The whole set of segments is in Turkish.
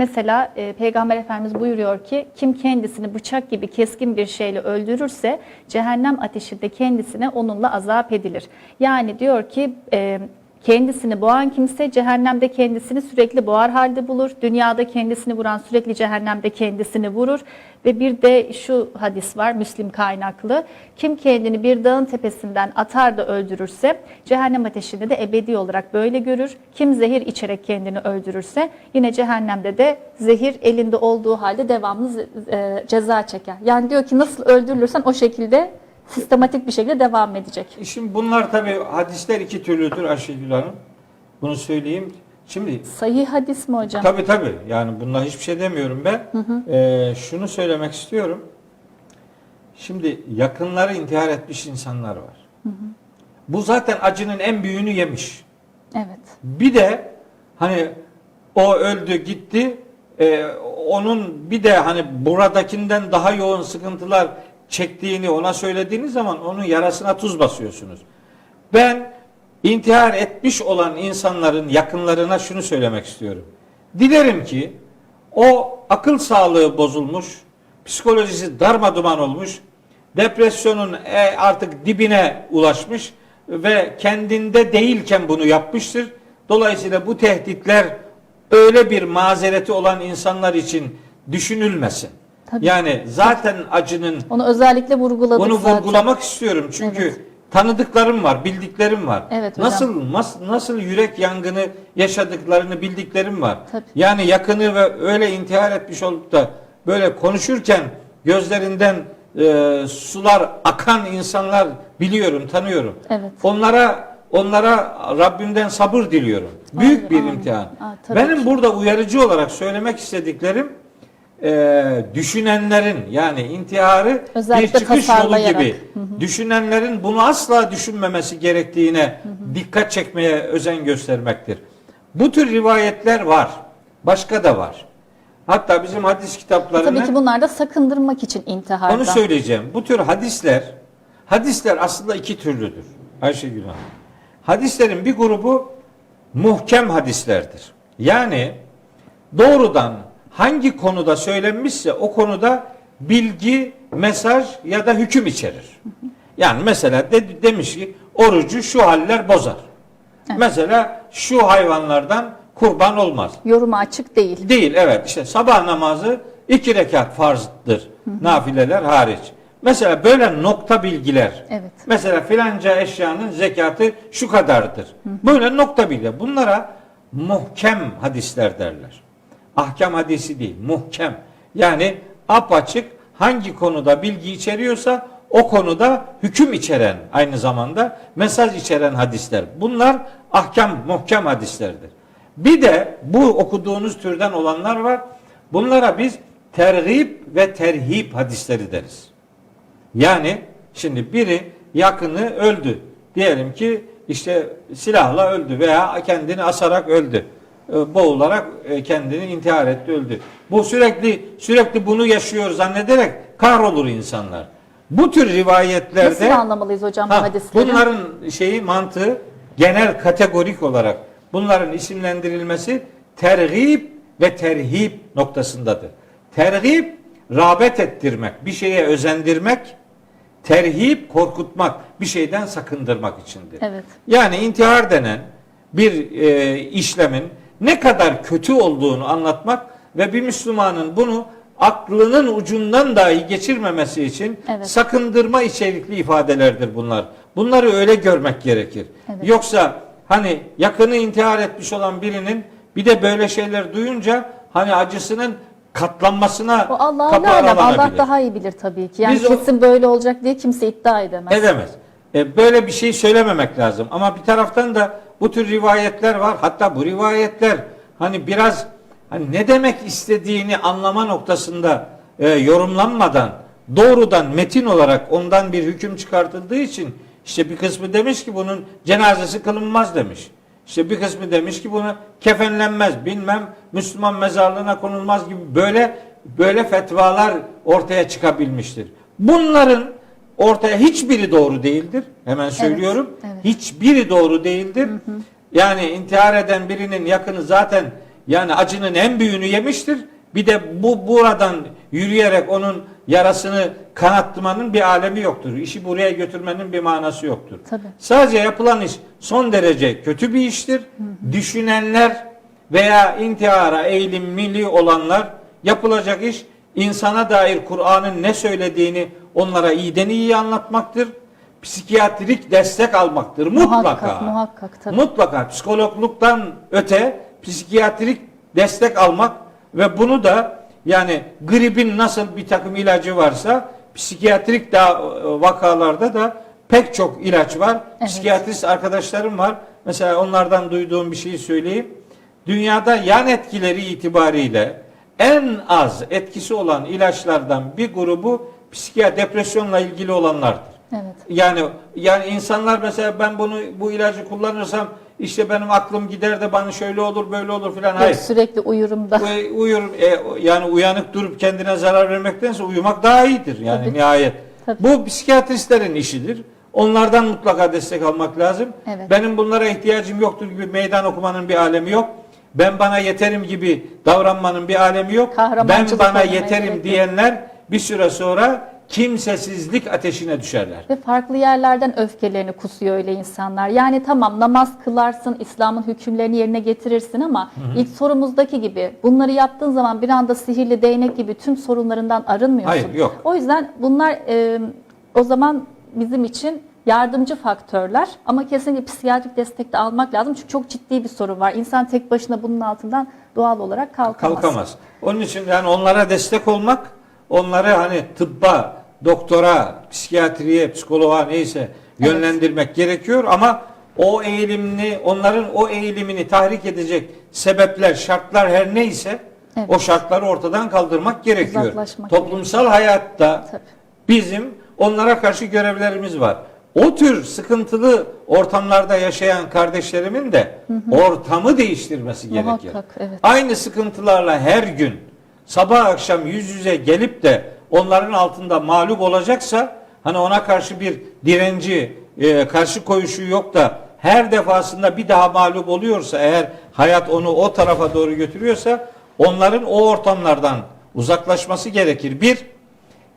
Mesela e, Peygamber Efendimiz buyuruyor ki kim kendisini bıçak gibi keskin bir şeyle öldürürse cehennem ateşinde kendisine onunla azap edilir. Yani diyor ki e, kendisini boğan kimse cehennemde kendisini sürekli boğar halde bulur. Dünyada kendisini vuran sürekli cehennemde kendisini vurur. Ve bir de şu hadis var Müslim kaynaklı. Kim kendini bir dağın tepesinden atar da öldürürse cehennem ateşinde de ebedi olarak böyle görür. Kim zehir içerek kendini öldürürse yine cehennemde de zehir elinde olduğu halde devamlı e, ceza çeker. Yani diyor ki nasıl öldürülürsen o şekilde sistematik bir şekilde devam edecek. Şimdi bunlar tabi hadisler iki türlüdür Ayşegül Hanım. Bunu söyleyeyim. Şimdi Sahih hadis mi hocam? tabi tabi yani bunlar hiçbir şey demiyorum ben. Ee, şunu söylemek istiyorum. Şimdi yakınları intihar etmiş insanlar var. Bu zaten acının en büyüğünü yemiş. Evet. Bir de hani o öldü gitti e, onun bir de hani buradakinden daha yoğun sıkıntılar çektiğini ona söylediğiniz zaman onun yarasına tuz basıyorsunuz. Ben intihar etmiş olan insanların yakınlarına şunu söylemek istiyorum. Dilerim ki o akıl sağlığı bozulmuş, psikolojisi darmaduman olmuş, depresyonun e, artık dibine ulaşmış ve kendinde değilken bunu yapmıştır. Dolayısıyla bu tehditler öyle bir mazereti olan insanlar için düşünülmesin. Tabii. Yani zaten acının Onu özellikle vurguladık bunu zaten. vurgulamak istiyorum çünkü Evet. tanıdıklarım var, bildiklerim var. Evet hocam. nasıl nasıl nasıl yürek yangını yaşadıklarını bildiklerim var. Tabii. Yani yakını ve öyle intihar etmiş olup da böyle konuşurken gözlerinden e, sular akan insanlar biliyorum, tanıyorum. Evet. Onlara onlara Rabbimden sabır diliyorum. Büyük Amin, bir amin. imtihan. Aa, tabii Benim ki. burada uyarıcı olarak söylemek istediklerim e, düşünenlerin yani intiharı Özellikle bir çıkış yolu gibi düşünenlerin bunu asla düşünmemesi gerektiğine dikkat çekmeye özen göstermektir. Bu tür rivayetler var. Başka da var. Hatta bizim hadis kitaplarında Tabii ki bunlar da sakındırmak için intihardan. onu söyleyeceğim. Bu tür hadisler hadisler aslında iki türlüdür. Ayşegül Hanım. Hadislerin bir grubu muhkem hadislerdir. Yani doğrudan hangi konuda söylenmişse o konuda bilgi, mesaj ya da hüküm içerir. Yani mesela de, demiş ki orucu şu haller bozar. Mesela şu hayvanlardan kurban olmaz. Yoruma açık değil. Değil evet işte sabah namazı iki rekat farzdır. Nafileler hariç. Mesela böyle nokta bilgiler. Evet. Mesela filanca eşyanın zekatı şu kadardır. Böyle nokta bilgiler. Bunlara muhkem hadisler derler. Ahkam hadisi değil, muhkem. Yani apaçık hangi konuda bilgi içeriyorsa o konuda hüküm içeren aynı zamanda mesaj içeren hadisler. Bunlar ahkam, muhkem hadislerdir. Bir de bu okuduğunuz türden olanlar var. Bunlara biz tergib ve terhip hadisleri deriz. Yani şimdi biri yakını öldü. Diyelim ki işte silahla öldü veya kendini asarak öldü. E, Boğularak e, kendini intihar etti, öldü. Bu sürekli sürekli bunu yaşıyor zannederek kahrolur insanlar. Bu tür rivayetlerde Nasıl anlamalıyız hocam bu Ha, hadisleri? bunların şeyi mantığı genel kategorik olarak bunların isimlendirilmesi tergib ve terhip noktasındadır. Tergib rağbet ettirmek, bir şeye özendirmek, terhip korkutmak, bir şeyden sakındırmak içindir. Evet. Yani intihar denen bir e, işlemin ne kadar kötü olduğunu anlatmak ve bir Müslümanın bunu aklının ucundan dahi geçirmemesi için Evet. sakındırma içerikli ifadelerdir bunlar. Bunları öyle görmek gerekir. Evet. Yoksa hani yakını intihar etmiş olan birinin bir de böyle şeyler duyunca hani acısının katlanmasına O Allah kapı. Allah daha iyi bilir tabii ki. Yani Biz o- kesin böyle olacak diye kimse iddia edemez. Edemez. E, böyle bir şey söylememek lazım. Ama bir taraftan da bu tür rivayetler var. Hatta bu rivayetler hani biraz hani ne demek istediğini anlama noktasında e, yorumlanmadan doğrudan metin olarak ondan bir hüküm çıkartıldığı için işte bir kısmı demiş ki bunun cenazesi kılınmaz demiş. İşte bir kısmı demiş ki bunu kefenlenmez, bilmem Müslüman mezarlığına konulmaz gibi böyle böyle fetvalar ortaya çıkabilmiştir. Bunların ortaya hiçbiri doğru değildir. Hemen söylüyorum. evet. Hiçbiri doğru değildir. Yani intihar eden birinin yakını zaten Yani acının en büyüğünü yemiştir. Bir de bu buradan yürüyerek onun yarasını kanattırmanın bir alemi yoktur. İşi buraya götürmenin bir manası yoktur. Tabii. Sadece yapılan iş son derece kötü bir iştir. Düşünenler veya intihara eğilimli olanlar yapılacak iş insana dair Kur'an'ın ne söylediğini onlara iyiden iyi anlatmaktır. Psikiyatrik destek almaktır mutlaka. Muhakkak, muhakkak, tabii. Mutlaka psikologluktan öte psikiyatrik destek almak ve bunu da yani gripin nasıl bir takım ilacı varsa psikiyatrik da vakalarda da pek çok ilaç var. Evet. Psikiyatrist arkadaşlarım var. Mesela onlardan duyduğum bir şeyi söyleyeyim. Dünyada yan etkileri itibariyle en az etkisi olan ilaçlardan bir grubu psikiyat depresyonla ilgili olanlardır. Evet. Yani yani insanlar mesela ben bunu bu ilacı kullanırsam işte benim aklım gider de bana şöyle olur böyle olur filan. Hayır. sürekli uyurumda. U- Uyur e, yani uyanık durup kendine zarar vermektense uyumak daha iyidir yani Tabii. nihayet. Tabii. Bu psikiyatristlerin işidir. Onlardan mutlaka destek almak lazım. Evet. Benim bunlara ihtiyacım yoktur gibi meydan okumanın bir alemi yok. Ben bana yeterim gibi davranmanın bir alemi yok. Ben bana yeterim diyenler bir süre sonra kimsesizlik ateşine düşerler. Ve farklı yerlerden öfkelerini kusuyor öyle insanlar. Yani tamam namaz kılarsın, İslam'ın hükümlerini yerine getirirsin ama ilk sorumuzdaki gibi bunları yaptığın zaman bir anda sihirli değnek gibi tüm sorunlarından arınmıyorsun. Hayır, yok. O yüzden bunlar e, o zaman bizim için yardımcı faktörler ama kesinlikle psikiyatrik destek de almak lazım. Çünkü çok ciddi bir sorun var. İnsan tek başına bunun altından doğal olarak kalkamaz. kalkamaz. Onun için yani onlara destek olmak, onları hani tıbba, doktora, psikiyatriye, psikoloğa neyse yönlendirmek gerekiyor ama o eğilimini, onların o eğilimini tahrik edecek sebepler, şartlar her neyse Evet. o şartları ortadan kaldırmak gerekiyor. Uzaklaşmak Toplumsal hayatta Tabii. bizim onlara karşı görevlerimiz var. O tür sıkıntılı ortamlarda yaşayan kardeşlerimin de ortamı değiştirmesi gerekir. Muhakkak, evet. Aynı sıkıntılarla her gün sabah akşam yüz yüze gelip de onların altında mağlup olacaksa hani ona karşı bir direnci, e, karşı koyuşu yok da her defasında bir daha mağlup oluyorsa eğer hayat onu o tarafa doğru götürüyorsa onların o ortamlardan uzaklaşması gerekir. Bir,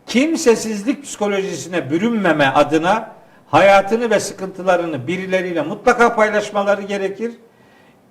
kimsesizlik psikolojisine bürünmeme adına hayatını ve sıkıntılarını birileriyle mutlaka paylaşmaları gerekir.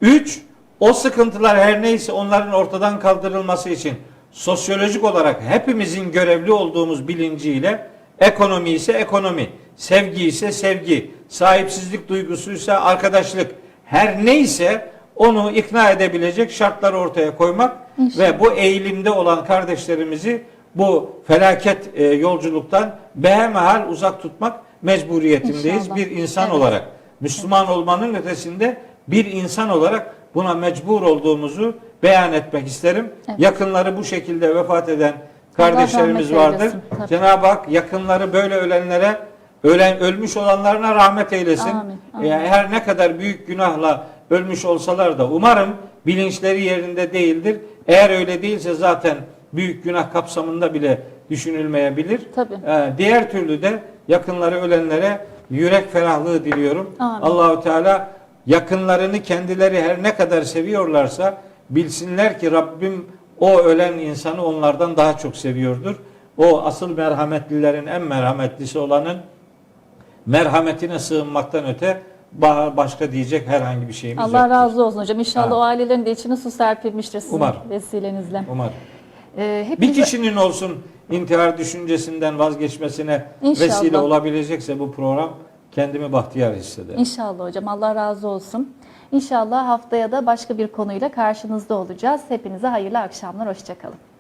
Üç, o sıkıntılar her neyse onların ortadan kaldırılması için sosyolojik olarak hepimizin görevli olduğumuz bilinciyle ekonomi ise ekonomi, sevgi ise sevgi, sahipsizlik duygusuysa arkadaşlık, her neyse onu ikna edebilecek şartları ortaya koymak İnşallah. ve bu eğilimde olan kardeşlerimizi bu felaket e, yolculuktan behemehal uzak tutmak mecburiyetindeyiz İnşallah. bir insan Evet. olarak. Müslüman olmanın ötesinde bir insan olarak buna mecbur olduğumuzu beyan etmek isterim. Evet. Yakınları bu şekilde vefat eden kardeşlerimiz vardır. Cenab-ı Hak yakınları böyle ölenlere ölen ölmüş olanlarına rahmet eylesin. Amin, amin. Yani her ne kadar büyük günahla ölmüş olsalar da umarım bilinçleri yerinde değildir. Eğer öyle değilse zaten büyük günah kapsamında bile düşünülmeyebilir. Tabii. Ee, diğer türlü de yakınları ölenlere yürek ferahlığı diliyorum. Amin. Allahu Teala yakınlarını kendileri her ne kadar seviyorlarsa bilsinler ki Rabbim o ölen insanı onlardan daha çok seviyordur. O asıl merhametlilerin en merhametlisi olanın merhametine sığınmaktan öte ba- başka diyecek herhangi bir şeyimiz Allah yoktur. razı olsun hocam. İnşallah Ha. o ailelerin de içine su serpilmiştir sizin Umarım. vesilenizle. Umarım. Ee, Bir hepinize- kişinin olsun intihar düşüncesinden vazgeçmesine İnşallah. vesile olabilecekse bu program kendimi bahtiyar hissederim. İnşallah hocam Allah razı olsun. İnşallah haftaya da başka bir konuyla karşınızda olacağız. Hepinize hayırlı akşamlar. Hoşçakalın.